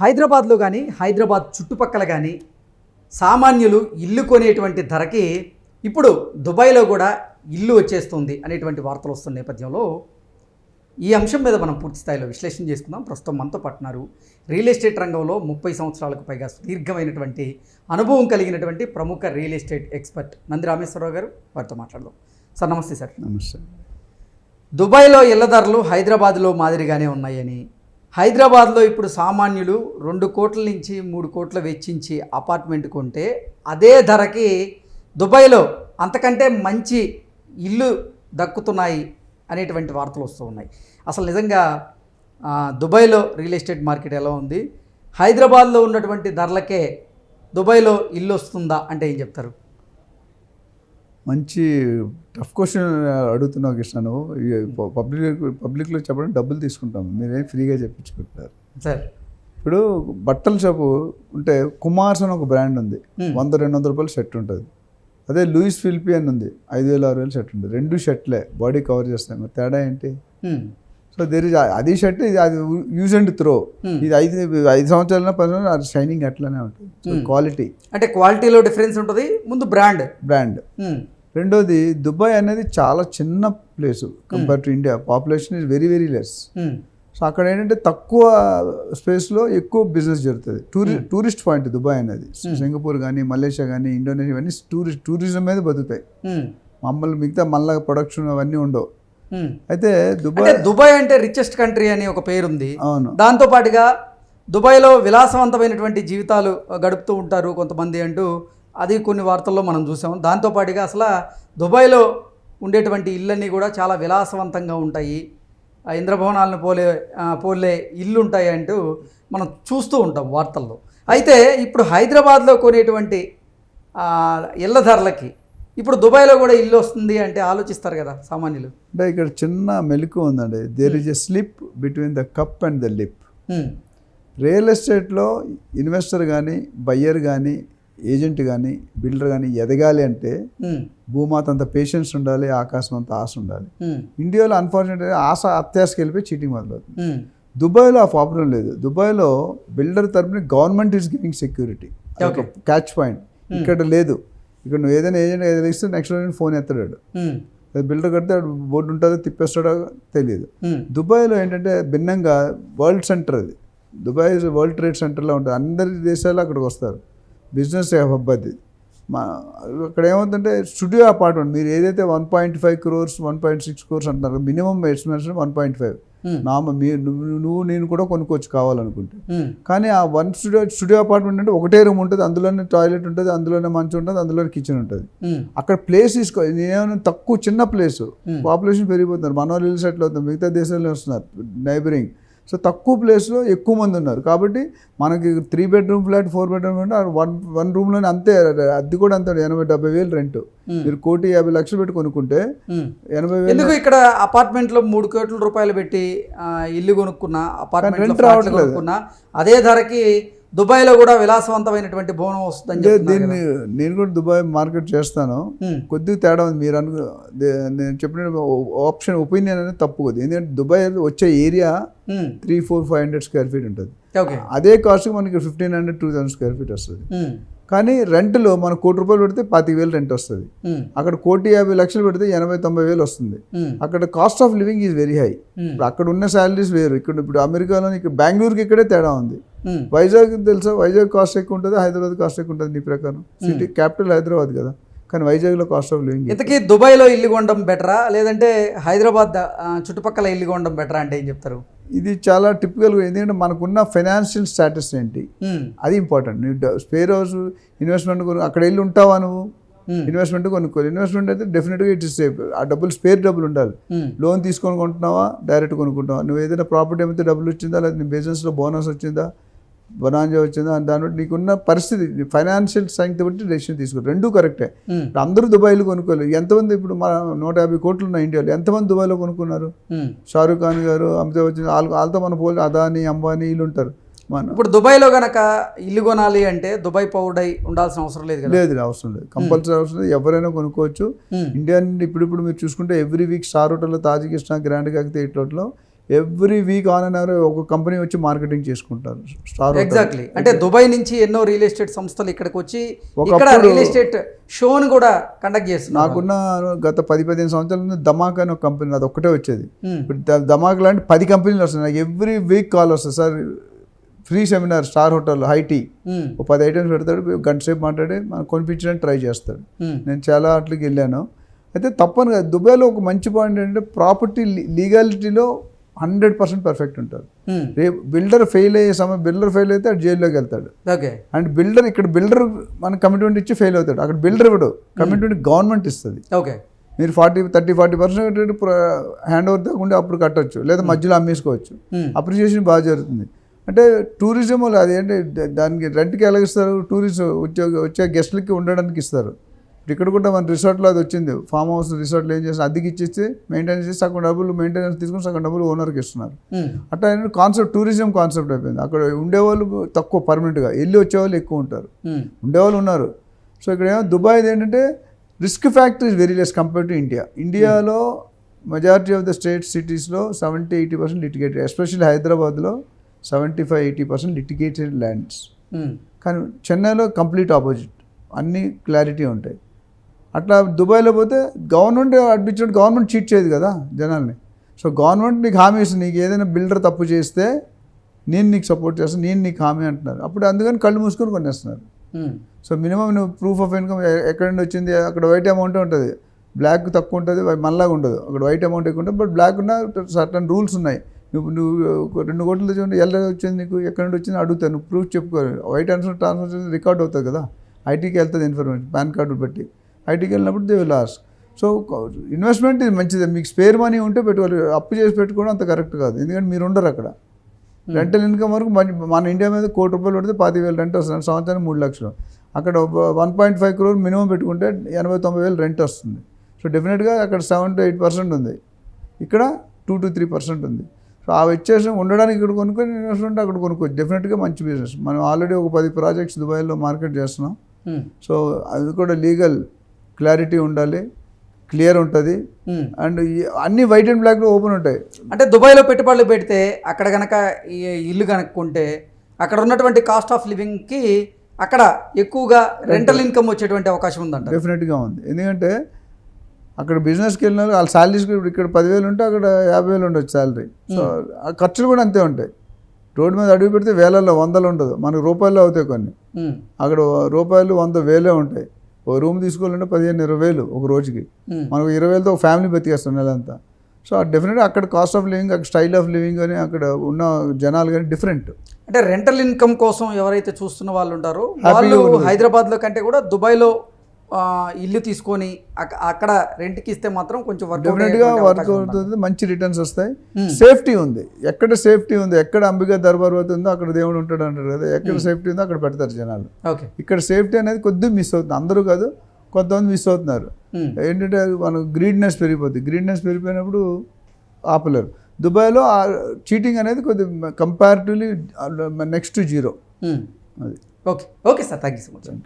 హైదరాబాద్లో కానీ హైదరాబాద్ చుట్టుపక్కల కానీ సామాన్యులు ఇల్లు కొనేటువంటి ధరకి ఇప్పుడు దుబాయ్లో కూడా ఇల్లు వచ్చేస్తుంది అనేటువంటి వార్తలు వస్తున్న నేపథ్యంలో ఈ అంశం మీద మనం పూర్తి స్థాయిలో విశ్లేషణ చేసుకుందాం. ప్రస్తుతం మనతో పట్టినారు రియల్ ఎస్టేట్ రంగంలో ముప్పై సంవత్సరాలకు పైగా సుదీర్ఘమైనటువంటి అనుభవం కలిగినటువంటి ప్రముఖ real estate expert Nandi Rameshwararao garu వారితో మాట్లాడదాం. సార్ నమస్తే సార్. నమస్తే. దుబాయ్లో ఇళ్ళ ధరలు హైదరాబాద్లో మాదిరిగానే ఉన్నాయని హైదరాబాద్లో ఇప్పుడు సామాన్యులు రెండు కోట్ల నుంచి మూడు కోట్ల వెచ్చించి అపార్ట్మెంట్ కొంటే అదే ధరకి దుబాయ్లో అంతకంటే మంచి ఇల్లు దక్కుతున్నాయి అనేటువంటి వార్తలు వస్తూ ఉన్నాయి. అసలు నిజంగా దుబాయ్లో రియల్ ఎస్టేట్ మార్కెట్ ఎలా ఉంది? హైదరాబాద్లో ఉన్నటువంటి ధరలకే దుబాయ్లో ఇల్లు వస్తుందా అంటే ఏం చెప్తారు? మంచి టఫ్ క్వశ్చన్ అడుగుతున్నావు కృష్ణ నువ్వు పబ్లిక్ పబ్లిక్లో చెప్పడం డబ్బులు తీసుకుంటాం. మీరేం ఫ్రీగా చెప్పించుకుంటారు సార్. ఇప్పుడు బట్టల షాపు ఉంటే కుమార్స్ అని ఒక బ్రాండ్ ఉంది. వంద రెండు వందల రూపాయలు షర్ట్ ఉంటుంది. అదే లూయిస్ ఫిలిపి అని ఉంది. ఐదు వేలు ఆరు వేలు షర్ట్ ఉంటుంది రెండు షర్ట్లే బాడీ కవర్ చేస్తాయి మరి తేడా ఏంటి. సో దేర్ ఇస్ అది షర్ట్ ఇది అది యూజ్ అండ్ త్రో. ఇది ఐదు ఐదు సంవత్సరాల పది సంవత్సరాలు అది షైనింగ్ అట్లానే ఉంటుంది. క్వాలిటీ అంటే క్వాలిటీలో డిఫరెన్స్ ఉంటుంది. ముందు బ్రాండ్ బ్రాండ్. రెండోది దుబాయ్ అనేది చాలా చిన్న place compare to India. Population is very very less. So అక్కడ ఏంటంటే తక్కువ స్పేస్లో ఎక్కువ బిజినెస్ జరుగుతుంది. టూరి టూరిస్ట్ పాయింట్ దుబాయ్ అనేది. సింగపూర్ కానీ మలేషియా కానీ ఇండోనేషియా ఇవన్నీ టూరిస్ట్ టూరిజం మీద బతుకుతాయి. మమ్మల్ని మిగతా మళ్ళీ ప్రొడక్షన్ అవన్నీ ఉండవు. అయితే దుబాయ్ దుబాయ్ అంటే రిచెస్ట్ కంట్రీ అని ఒక పేరుంది. అవును. దాంతో పాటుగా దుబాయ్లో విలాసవంతమైనటువంటి జీవితాలు గడుపుతూ ఉంటారు కొంతమంది అంటూ. అది కొన్ని వార్తల్లో మనం చూసాం. దాంతో పాటుగా అసలు దుబాయ్లో ఉండేటువంటి ఇళ్ళన్నీ కూడా చాలా విలాసవంతంగా ఉంటాయి. ఆ ఇంద్రభవనాలను పోలే పోలే ఇల్లు ఉంటాయి అంటూ మనం చూస్తూ ఉంటాం వార్తల్లో. అయితే ఇప్పుడు హైదరాబాద్లో కొనేటువంటి ఇళ్ళ ధరలకి ఇప్పుడు దుబాయ్లో కూడా ఇల్లు వస్తుంది అంటే ఆలోచిస్తారు కదా సామాన్యులు? అంటే ఇక్కడ చిన్న మెలకు ఉందండి. There is a slip between the cup and the lip. Real ఎస్టేట్లో ఇన్వెస్టర్ కానీ బయ్యర్ కానీ ఏజెంట్ కానీ బిల్డర్ కానీ ఎదగాలి అంటే. భూమాత అంత పేషెన్స్ ఉండాలి ఆకాశం అంత ఆశ ఉండాలి. ఇండియాలో అన్ఫార్చునేట్గా ఆశ అత్యాశకి వెళ్ళిపోయి చీటింగ్ మొదలవుతుంది. దుబాయ్లో ఆ ప్రాబ్లం లేదు. దుబాయ్లో బిల్డర్ తరపున government is giving security catch point ఇక్కడ లేదు. ఇక్కడ నువ్వు ఏదైనా ఏజెంట్ ఏదైనా ఇస్తే నెక్స్ట్ రోజు ఫోన్ ఎత్తాడు హ్మ్. బిల్డర్ కడితే బోర్డు ఉంటుందో తిప్పేస్తాడో తెలియదు. దుబాయ్లో ఏంటంటే భిన్నంగా వరల్డ్ సెంటర్ అది. దుబాయ్ వరల్డ్ ట్రేడ్ సెంటర్లో ఉంటుంది. అందరి దేశాలు అక్కడికి వస్తారు. బిజినెస్ హబ్ అది మా అక్కడ ఏమవుతుందంటే స్టూడియో అపార్ట్మెంట్ మీరు ఏదైతే one point five crores one point six crores అంటున్నారు minimum estimation one point five Hmm. నా మీరు నువ్వు నేను కూడా కొనుక్కోవచ్చు కావాలనుకుంటే. కానీ ఆ వన్ స్టూడియో స్టూడియో అపార్ట్మెంట్ అంటే ఒకటే రూమ్ ఉంటుంది అందులోనే టాయిలెట్ ఉంటుంది అందులోనే మంచం ఉంటుంది అందులోనే కిచెన్ ఉంటుంది. అక్కడ ప్లేస్ తీసుకో నేనేమన్నా తక్కువ చిన్న ప్లేస్. పాపులేషన్ పెరిగిపోతున్నారు మన వాళ్ళు ఇల్లు సెటిల్ అవుతారు మిగతా దేశాల్లో వస్తున్నారు నైబరింగ్ సో తక్కువ ప్లేస్లో ఎక్కువ మంది ఉన్నారు కాబట్టి మనకి three bedroom flat four bedroom flat one one రూమ్లోనే అంతే అద్దె కూడా అంతే ఎనభై డెబ్బై వేలు రెంట్. మీరు కోటి యాభై లక్షలు పెట్టి కొనుక్కుంటే. ఎనభై వేలు ఎందుకు ఇక్కడ అపార్ట్మెంట్లో మూడు కోట్ల రూపాయలు పెట్టి ఇల్లు కొనుక్కున్నా అపార్ట్మెంట్ rent రావట్లేదు. అదే ధరకి దుబాయ్లో కూడా విలాసవంతమైనటువంటి భవనం చెప్తున్నారు దీన్ని నేను కూడా దుబాయ్ మార్కెట్ చేస్తాను. కొద్దిగా తేడా ఉంది మీరు అను నేను చెప్పిన ఆప్షన్ ఒపీనియన్ అనేది తప్పు కొద్ది ఎందుకంటే దుబాయ్ వచ్చే area. Three four five hundred square feet ఉంటుంది ఓకే అదే కాస్ట్ మనకి fifteen hundred two thousand square feet వస్తుంది. కానీ రెంట్లో మన కోటి రూపాయలు పెడితే పాతిక వేలు రెంట్ వస్తుంది. అక్కడ కోటి యాభై లక్షలు పెడితే ఎనభై తొంభై వేలు వస్తుంది. అక్కడ cost of living is very high అక్కడ ఉన్న శాలరీస్ వేరు ఇక్కడ ఇప్పుడు అమెరికాలో ఇక్కడ బెంగళూరుకి ఇక్కడే తేడా ఉంది. వైజాగ్ తెలుసా? వైజాగ్ కాస్ట్ ఎక్కువ ఉంటుంది హైదరాబాద్ కాస్ట్ ఎక్కువ ఉంటుంది నీ ప్రకారం. సిటీ క్యాపిటల్ హైదరాబాద్ కదా. కానీ వైజాగ్లో కాస్ట్ ఆఫ్ లివింగ్ ఇంతకీ దుబాయ్లో ఇల్లు కొనడం బెటరా లేదంటే హైదరాబాద్ చుట్టుపక్కల ఇల్లు కొనడం బెటరా అంటే ఏం చెప్తారు? ఇది చాలా టిపికల్గా ఎందుకంటే మనకున్న ఫైనాన్షియల్ స్టాటస్ ఏంటి? హ్మ్. అది ఇంపార్టెంట్ నువ్వు స్పేర్ హౌస్ ఇన్వెస్ట్మెంట్ కొను అక్కడ వెళ్ళి ఉంటావా నువ్వు. ఇన్వెస్ట్మెంట్ కొనుక్కోవాలి. ఇన్వెస్ట్మెంట్ అయితే డెఫినెట్గా ఇట్ ఇస్ సేఫ్ ఆ డబ్బులు స్పేర్ డబ్బులు ఉండాలి. లోన్ తీసుకొని కొంటున్నావా? డైరెక్ట్ కొనుక్కుంటావా నువ్వు ఏదైనా ప్రాపర్టీ అమ్మితే డబ్బులు వచ్చిందా? లేదా నీ బిజినెస్లో బోనస్ వచ్చిందా? బనాంజా వచ్చిందా దాన్ని బట్టి నీకున్న పరిస్థితి ఫైనాన్షియల్ స్ట్రెంగ్త్ బట్టి డెసిషన్ తీసుకో. రెండూ కరెక్టే. ఇప్పుడు అందరూ దుబాయ్లో కొనుక్కోలేదు ఎంతమంది ఇప్పుడు మన నూట యాభై కోట్లు ఉన్నాయి ఇండియాలో ఎంతమంది దుబాయ్లో కొనుక్కున్నారు. షారూఖ్ ఖాన్ గారు అమితాబ్ బచ్చన్ వాళ్ళ వాళ్ళతో మన పోలి అదానీ అంబానీ వీళ్ళు ఉంటారు మన ఇప్పుడు దుబాయ్లో గనక ఇల్లు కొనాలి అంటే దుబాయ్ పౌడై ఉండాల్సిన అవసరం లేదు లేదు అవసరం లేదు. కంపల్సరీ అవసరం లేదు. ఎవరైనా కొనుక్కోవచ్చు. ఇండియా నుండి ఇప్పుడిప్పుడు మీరు చూసుకుంటే ఎవ్రీ వీక్ స్టార్ హోటల్లో తాజ్ కృష్ణ గ్రాండ్ కాకితే ఇట్లలో every week on and our ఒక కంపెనీ వచ్చి మార్కెటింగ్ చేసుకుంటారు. స్టార్. ఎగ్జాక్ట్లీ అంటే దుబాయ్ నుంచి ఎన్నో రియల్ ఎస్టేట్ సంస్థలు ఇక్కడికి వచ్చి ఇక్కడ రియల్ ఎస్టేట్ షోను కూడా కండక్ట్ చేస్తున్నారు. నాకున్న గత పది పదిహేను సంవత్సరాల ముందు ధమాక్ అని ఒక కంపెనీ అది ఒక్కటే వచ్చేది. Hmm. ఇప్పుడు ధమాక్ లాంటి పది కంపెనీలు వస్తున్నాయి. నాకు ఎవ్రీ వీక్ కాల్ వస్తుంది. Sir free seminar star hotel high tea ఒక పది ఐటమ్స్ పెడతాడు గంట సేపు మాట్లాడి మనం కొనిపించడానికి ట్రై చేస్తాడు. ఉమ్, నేను చాలా వాటికి వెళ్ళాను. అయితే తప్పను కదా దుబాయ్లో ఒక మంచి పాయింట్ ఏంటంటే ప్రాపర్టీ లీగాలిటీలో హండ్రెడ్ పర్సెంట్ పర్ఫెక్ట్ ఉంటారు. ఉమ్, రేపు బిల్డర్ ఫెయిల్ అయ్యే సమయం బిల్డర్ ఫెయిల్ అయితే అటు జైల్లోకి వెళ్తాడు. ఓకే. అండ్ బిల్డర్ ఇక్కడ బిల్డర్ మన కమిట్మెంట్ ఇచ్చి ఫెయిల్ అవుతాడు. అక్కడ బిల్డర్ ఇవ్వడు కమిట్మెంట్ గవర్నమెంట్ ఇస్తుంది. ఓకే. మీరు forty thirty forty percent hand over తగ్గకుండా అప్పుడు కట్టొచ్చు. లేదా మధ్యలో అమ్మేసుకోవచ్చు. అప్రిషియేషన్ బాగా జరుగుతుంది. అంటే టూరిజం అది ఏంటి దానికి రెంట్కి ఎలా ఇస్తారు? టూరిస్ట్ వచ్చే వచ్చే గెస్ట్లకి ఉండడానికి ఇస్తారు. ఇక్కడ కూడా మన రిసార్ట్లో అది వచ్చింది. ఫామ్ హౌస్ రిసార్ట్లో ఏం చేస్తారు అద్దెకి ఇచ్చేస్తే మెయింటెనెన్స్ చేసి సగం డబ్బులు మెయింటెనెన్స్ తీసుకుని సగం డబ్బులు ఓనర్కి ఇస్తున్నారు. అట్లా కాన్సెప్ట్ టూరిజం కాన్సెప్ట్ అయిపోయింది. అక్కడ ఉండేవాళ్ళు తక్కువ పర్మనెంట్గా. వెళ్ళి వచ్చేవాళ్ళు ఎక్కువ ఉంటారు. ఉండేవాళ్ళు ఉన్నారు. సో ఇక్కడ ఏమో దుబాయ్ ఏంటంటే risk factor is very less compare to India. ఇండియాలో మెజారిటీ ఆఫ్ ద స్టేట్ సిటీస్లో seventy eighty percent litigated especially హైదరాబాద్లో seventy five eighty percent litigated lands. కానీ చెన్నైలో కంప్లీట్ ఆపోజిట్. అన్ని క్లారిటీ ఉంటాయి. అట్లా దుబాయ్లో పోతే గవర్నమెంట్ అడ్డించినట్టు గవర్నమెంట్ చీట్ చేయదు కదా జనాల్ని. సో గవర్నమెంట్ నీకు హామీ ఇస్తుంది నీకు ఏదైనా బిల్డర్ తప్పు చేస్తే నేను నీకు సపోర్ట్ చేస్తాను నేను నీకు హామీ అంటున్నారు. అప్పుడు అందుకని కళ్ళు మూసుకొని కొనేస్తున్నారు. సో మినిమం నువ్వు ప్రూఫ్ ఆఫ్ ఇన్కమ్ ఎక్కడ నుండి వచ్చింది అక్కడ వైట్ అమౌంట్ ఉంటుంది. బ్లాక్ తక్కువ ఉంటుంది మనలాగా ఉండదు. అక్కడ వైట్ అమౌంట్ ఎక్కువ ఉంటుంది బట్ బ్లాక్ ఉన్న సర్టన్ రూల్స్ ఉన్నాయి. నువ్వు నువ్వు ఒక రెండు కోట్లు తెచ్చుకుంటే ఎలా వచ్చింది నీకు ఎక్కడ నుండి వచ్చింది అడుగుతాను. నువ్వు ప్రూఫ్ చెప్పుకో వైట్ ట్రాన్స్ఫర్ ట్రాన్స్ఫర్ రికార్డ్ అవుతుంది కదా. ఐటీకి వెళ్తుంది ఇన్ఫర్మేషన్ పాన్ కార్డు బట్టి. ఐటీకి వెళ్ళినప్పుడు they will loss so investment ఇది మంచిది. మీకు స్పేర్ మనీ ఉంటే పెట్టుకోవాలి. అప్పు చేసి పెట్టుకోవడం అంత కరెక్ట్ కాదు. ఎందుకంటే మీరు ఉండరు అక్కడ. రెంటల్ ఇన్కమ్ వరకు మన మన ఇండియా మీద కోటి రూపాయలు పడితే పాతి వేలు రెంట్ వస్తుంది. సంవత్సరానికి మూడు లక్షలు. అక్కడ one point five crore minimum పెట్టుకుంటే ఎనభై తొంభై వేలు రెంట్ వస్తుంది. సో డెఫినెట్గా అక్కడ సెవెన్ టు ఎయిట్ పర్సెంట్ ఉంది. ఇక్కడ టూ టు త్రీ పర్సెంట్ ఉంది. సో ఆ వ్యత్యాసం ఉండడానికి ఇక్కడ కొనుక్కొని ఇన్వెస్ట్మెంట్ అక్కడ కొనుక్కోవచ్చు. డెఫినెట్గా మంచి బిజినెస్ మనం ఆల్రెడీ ఒక పది ప్రాజెక్ట్స్ దుబాయ్లో మార్కెట్ చేస్తున్నాం. సో అది కూడా లీగల్ క్లారిటీ ఉండాలి క్లియర్ ఉంటుంది. అండ్ అన్ని వైట్ అండ్ బ్లాక్లో ఓపెన్ ఉంటాయి. అంటే దుబాయ్లో పెట్టుబడులు పెడితే అక్కడ గనక ఈ ఇల్లు కనుక్కుంటే అక్కడ ఉన్నటువంటి కాస్ట్ ఆఫ్ లివింగ్కి అక్కడ ఎక్కువగా రెంటల్ ఇన్కమ్ వచ్చేటువంటి అవకాశం ఉందంట. డెఫినెట్గా ఉంది. ఎందుకంటే అక్కడ బిజినెస్కి వెళ్ళిన వాళ్ళు వాళ్ళ శాలరీస్ ఇక్కడ పదివేలు ఉంటే అక్కడ యాభై వేలు ఉండొచ్చు శాలరీ సో ఆ ఖర్చులు కూడా అంతే ఉంటాయి. రోడ్డు మీద అడుగు పెడితే వేలల్లో వందలు ఉండదు. మనకు రూపాయల్లో అవుతాయి కొన్ని. అక్కడ రూపాయలు వంద వేలే ఉంటాయి. ఒక రూమ్ తీసుకోవాలంటే పదిహేను ఇరవై వేలు ఒక రోజుకి. ఉమ్, మనకు ఇరవై వేలతో ఒక ఫ్యామిలీ బతికేస్తాం నెలంతా. సో డెఫినెట్గా అక్కడ కాస్ట్ ఆఫ్ లివింగ్ అక్కడ స్టైల్ ఆఫ్ లివింగ్ కానీ అక్కడ ఉన్న జనాలు కానీ డిఫరెంట్ అంటే రెంటల్ ఇన్కమ్ కోసం ఎవరైతే చూస్తున్న వాళ్ళు ఉంటారో వాళ్ళు. హైదరాబాద్లో కంటే కూడా దుబాయ్లో ఇల్లు తీసుకొని అక్క- అక్కడ రెంట్కి ఇస్తే మాత్రం కొంచెం వర్క్ డెఫినెట్గా వర్క్ అవుతుంది మంచి రిటర్న్స్ వస్తాయి. సేఫ్టీ ఉంది. ఎక్కడ సేఫ్టీ ఉంది ఎక్కడ అంబికా దర్బార్ అవుతుందో అక్కడ దేవుడు ఉంటాడు అంటారు కదా. ఎక్కడ సేఫ్టీ ఉందో అక్కడ పెడతారు జనాలు. ఓకే. ఇక్కడ సేఫ్టీ అనేది కొద్దిగా మిస్ అవుతుంది. అందరూ కాదు కొంతమంది మిస్ అవుతున్నారు. ఏంటంటే మనకు గ్రీడ్నెస్ పెరిగిపోతుంది గ్రీడ్నెస్ పెరిగిపోయినప్పుడు ఆపలేరు. దుబాయ్లో చీటింగ్ అనేది కొద్దిగా కంపారిటివ్లీ నెక్స్ట్ టు జీరో. అది. Okay. Okay sir. Thank you so much.